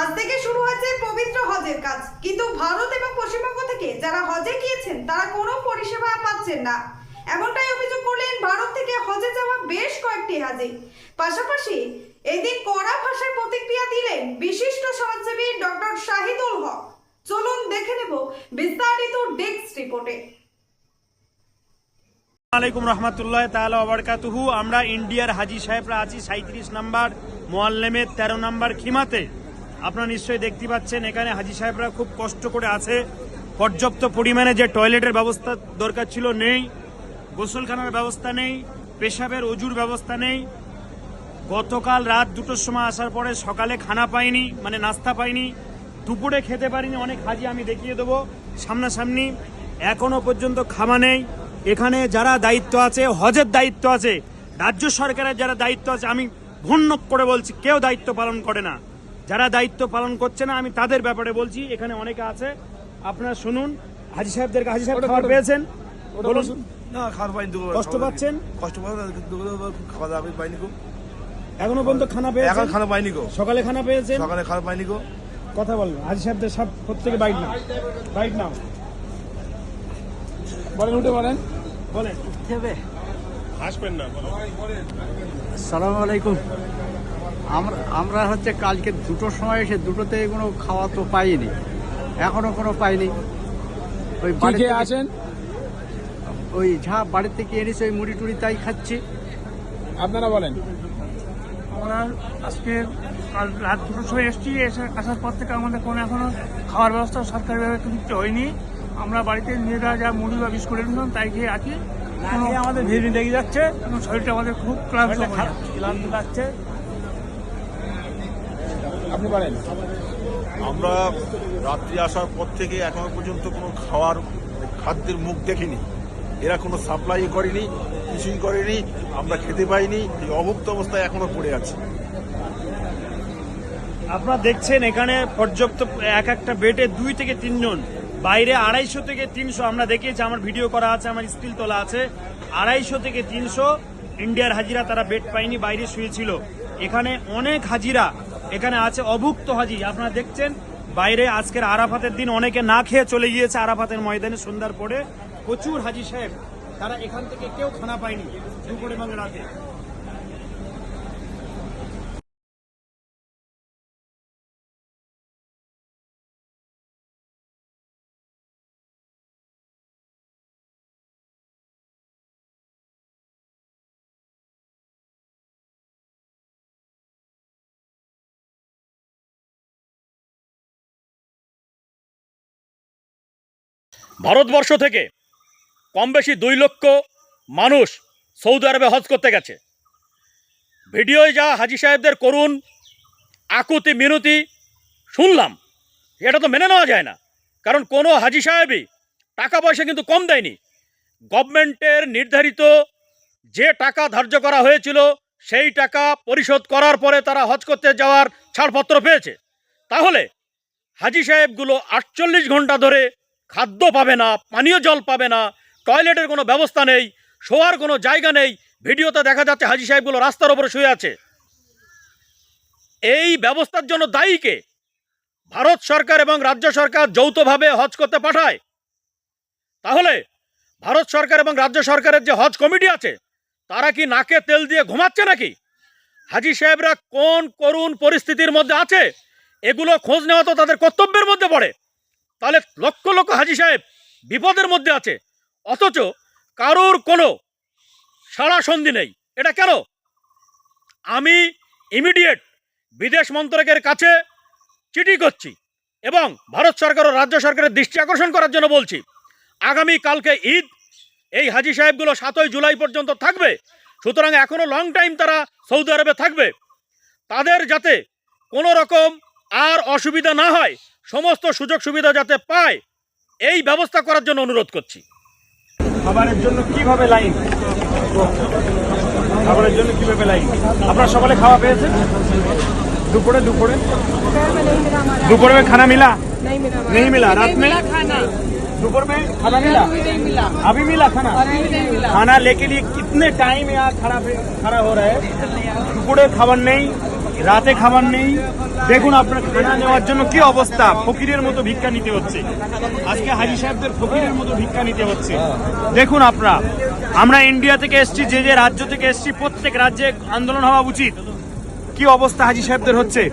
আজ থেকে শুরু হয়েছে পবিত্র হজের কাজ। কিন্তু ভারত এবং পশ্চিমবঙ্গ থেকে যারা হজে গিয়েছেন, তারা কোনো পরিষেবা পাচ্ছেন না। এমনটাই অভিযোগ করলেন ভারত থেকে হজে যাওয়া বেশ কয়েকটি হাজি। পাশাপাশি এই দিন কড়া ভাষায় প্রতিক্রিয়া দিলেন বিশিষ্ট সমাজসেবী ডক্টর শাহিদুল হক। চলুন দেখে নেব বিস্তারিত ডেস্ক রিপোর্টে। আলাইকুম রহমতুল্লাহ তাহলে অবরকাতুহু আমরা ইন্ডিয়ার হাজি সাহেবরা আছি সাঁত্রিশ নাম্বার মোয়াল্লেমের তেরো নাম্বার খিমাতে। আপনারা নিশ্চয়ই দেখতে পাচ্ছেন, এখানে হাজি সাহেবরা খুব কষ্ট করে আছে। পর্যাপ্ত পরিমাণে যে টয়লেটের ব্যবস্থা দরকার ছিল নেই, গোসলখানার ব্যবস্থা নেই, পেশাবের অজুর ব্যবস্থা নেই। গতকাল রাত দুটোর সময় আসার পরে সকালে খানা পাইনি মানে নাস্তা পাইনি, দুপুরে খেতে পারিনি, অনেক হাজি আমি দেখিয়ে দেবো সামনাসামনি। এখনও পর্যন্ত খামা নেই। এখানে যারা দায়িত্ব আছে, হজের দায়িত্ব আছে, রাজ্য সরকারের যারা দায়িত্ব আছে, আমি ঘূর্ণ করে বলছি, কেউ দায়িত্ব পালন করে না। যারা দায়িত্ব পালন করছে না আমি তাদের ব্যাপারে বলছি এখানে অনেকে আছে। আপনারা শুনুন। হাজি সাহেবদের হাজি সাহেব খাবার পেয়েছেন? বলুন। না খাবার পাইনি কষ্ট পাচ্ছেন? কষ্ট পাচ্ছেন খাওয়া দাওয়া পাইনি গো এখনও পর্যন্ত খানা এখন পেয়েছেন খানা পাইনি গো। সকালে খানা পেয়েছেন? সকালে খাবার পাইনি গো। কথা বলব হাজি সাহেবদের সব প্রত্যেকে বাইক নাও। বাইক নাও। বলেন উঠে বলেন। বলেন। সালাম আলাইকুম। আমরা আমরা হচ্ছে কালকে দুটোর সময় এসে দুটোতে কোনো খাওয়া তো পাইনি। এখনও কোনো পাইনি। ওই বাড়ি থেকে- আছেন? ওই যা বাড়ির থেকে এনেছে ওই মুড়ি টুড়ি তাই খাচ্ছি। আপনারা বলেন। আমরা আজকে কাল রাত দুটোর সময় এসেছি এসে আসার পর থেকে আমাদের কোনো এখনও খাওয়ার ব্যবস্থা সরকারিভাবে কিছু হয়নি। আমরা বাড়িতে নিজেরা যা মুড়ি বা বিস্কুট এনেছিলাম তাই খেয়ে আছি। আমাদের ভিড় লেগে যাচ্ছে। এবং শরীরটা আমাদের খুব ক্লান্ত ক্লান্ত লাগছে। আপনি বলেন আমরা রাত্রি আসার পর থেকে এখনও পর্যন্ত কোনো খাওয়ার খাদ্যের মুখ দেখিনি। এরা কোনো সাপ্লাই করেনি কিছুই করেনি আমরা খেতে পাইনি এই অভুক্ত অবস্থায় এখনও পড়ে আছে। আপনারা দেখছেন এখানে পর্যাপ্ত এক একটা বেডে দুই থেকে তিনজন বাইরে আড়াইশো থেকে তিনশো আমরা দেখিয়েছি আমার ভিডিও করা আছে আমার স্কিল তোলা আছে। আড়াইশো থেকে তিনশো ইন্ডিয়ার হাজিরা তারা বেড পায়নি বাইরে শুয়েছিল। এখানে অনেক হাজিরা এখানে আছে অভুক্ত হাজি। আপনারা দেখছেন, বাইরে আজকের আরাফাতের দিন অনেকে না খেয়ে চলে গিয়েছে আরাফাতের ময়দানে সন্ধ্যার পরে। প্রচুর হাজি সাহেব, তারা এখান থেকে কেউ খানা পায়নি দুপুরে এবং রাতে। ভারতবর্ষ থেকে কম বেশি দুই লক্ষ মানুষ সৌদি আরবে হজ করতে গেছে। ভিডিওয় যা হাজি সাহেবদের করুন আকুতি মিনতি শুনলাম, এটা তো মেনে নেওয়া যায় না। কারণ কোনো হাজি সাহেবই টাকা পয়সা কিন্তু কম দেয়নি। গভর্নমেন্টের নির্ধারিত যে টাকা ধার্য করা হয়েছিল, সেই টাকা পরিশোধ করার পরে তারা হজ করতে যাওয়ার ছাড়পত্র পেয়েছে। তাহলে হাজি সাহেবগুলো আটচল্লিশ ঘণ্টা ধরে খাদ্য পাবে না, পানীয় জল পাবে না, টয়লেটের কোনো ব্যবস্থা নেই, শোয়ার কোনো জায়গা নেই। ভিডিওতে দেখা যাচ্ছে হাজি সাহেবগুলো রাস্তার ওপরে শুয়ে আছে। এই ব্যবস্থার জন্য দায়ীকে ভারত সরকার এবং রাজ্য সরকার যৌথভাবে হজ করতে পাঠায়। তাহলে ভারত সরকার এবং রাজ্য সরকারের যে হজ কমিটি আছে, তারা কি নাকে তেল দিয়ে ঘুমাচ্ছে নাকি? হাজি সাহেবরা কোন করুণ পরিস্থিতির মধ্যে আছে? এগুলো খোঁজ নেওয়া তো তাদের কর্তব্যের মধ্যে পড়ে। তাহলে লক্ষ লক্ষ হাজি সাহেব বিপদের মধ্যে আছে। অথচ কারোর কোনো সারা সন্ধি নেই। এটা কেন? আমি ইমিডিয়েট বিদেশ মন্ত্রকের কাছে চিঠি করছি এবং ভারত সরকার ও রাজ্য সরকারের দৃষ্টি আকর্ষণ করার জন্য বলছি, আগামী কালকে ঈদ, এই হাজি সাহেবগুলো সাতই জুলাই পর্যন্ত থাকবে। সুতরাং এখনও লং টাইম তারা সৌদি আরবে থাকবে। তাদের যাতে কোনো রকম আর অসুবিধা না হয় সমস্ত সুযোগ সুবিধা যাতে পায় এই ব্যবস্থা করার জন্য অনুরোধ করছি খাবারের জন্য কিভাবে লাইন খাবারের জন্য কিভাবে লাইন আপনারা সকালে খাওয়া পেয়েছেন দুপুরে দুপুরে दोपहर में खाना मिला नहीं मिला नहीं मिला रात में दोपहर में खाना मिला अभी मिला खाना खाना लेके लिए कितने टाइम यहाँ खड़ा खड़ा हो रहा है দুপুরে খাবার নেই রাতে খাবার নেই। দেখুন আপনার খানা নেওয়ার জন্য কি অবস্থা। ফকিরের মতো ভিক্ষা নিতে হচ্ছে। আজকে হাজি সাহেবদের ফকিরের মতো ভিক্ষা নিতে হচ্ছে। দেখুন আপনারা, আমরা ইন্ডিয়া থেকে এসছি, যে যে রাজ্য থেকে এসছি, প্রত্যেক রাজ্যে আন্দোলন হওয়া উচিত। কি অবস্থা হাজি সাহেবদের হচ্ছে?